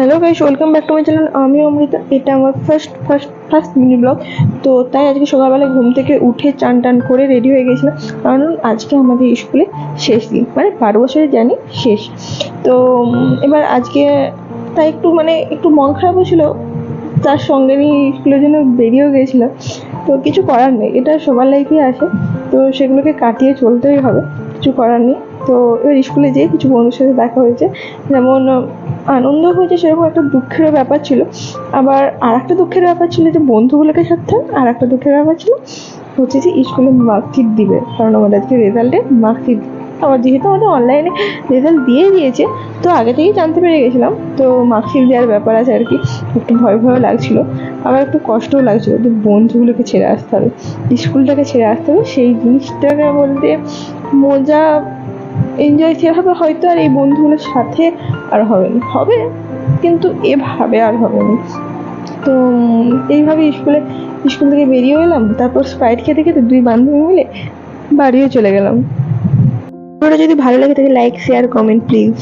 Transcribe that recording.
Hello guys welcome back to my channel আমি অমৃতা। এটা আমার first first first mini vlog তো তাই আজকে সকালবেলা ঘুম থেকে উঠে চান টান করে রেডি হয়ে গেছিলাম। কারণ আজকে আমাদের স্কুলে শেষ দিন। মানে বারো বছরে জানি শেষ। তো এবার আজকে তাই একটু মানে একটু মন খারাপ হয়েছিল। তার সঙ্গে নিয়ে স্কুলের জন্য বেরিয়েও গেছিলাম। তো কিছু করার নেই। এটা সবার লাইফে আসে। তো সেগুলোকে কাটিয়ে চলতেই হবে। কিছু করার নেই। তো এবার স্কুলে যেয়ে কিছু বন্ধুর সাথে দেখা হয়েছে। যেমন, আনন্দ হয়েছে সেরকম একটা দুঃখেরও ব্যাপার ছিল। আবার আর একটা দুঃখের ব্যাপার ছিল যে বন্ধুগুলোকে সাথে আর একটা দুঃখের ব্যাপার ছিল হচ্ছে যে স্কুলে মার্কশিট দিবে। কারণ আমাদের আজকে রেজাল্টে মার্কশিট আবার যেহেতু আমাদের অনলাইনে রেজাল্ট দিয়ে দিয়েছে, তো আগে থেকেই জানতে পেরে গেছিলাম। তো মার্কশিট দেওয়ার ব্যাপার আছে আর কি। একটু ভয় ভয়ও লাগছিল। আবার একটু কষ্টও লাগছিল যে বন্ধুগুলোকে ছেড়ে আসতে হবে। স্কুলটাকে ছেড়ে আসতে হবে। সেই জিনিসটাকে বলতে মজা এনজয় সেভাবে হয়তো আর এই বন্ধুগুলোর সাথে আর হবে না। হবে, কিন্তু এভাবে আর হবে না। তো এইভাবে স্কুলে, স্কুল থেকে বেরিয়ে এলাম, তারপর স্প্রাইট খেতে খেতে দুই বান্ধবী মিলে বাড়িও চলে গেলাম। ভিডিওটা যদি ভালো লাগে তাহলে লাইক শেয়ার কমেন্ট প্লিজ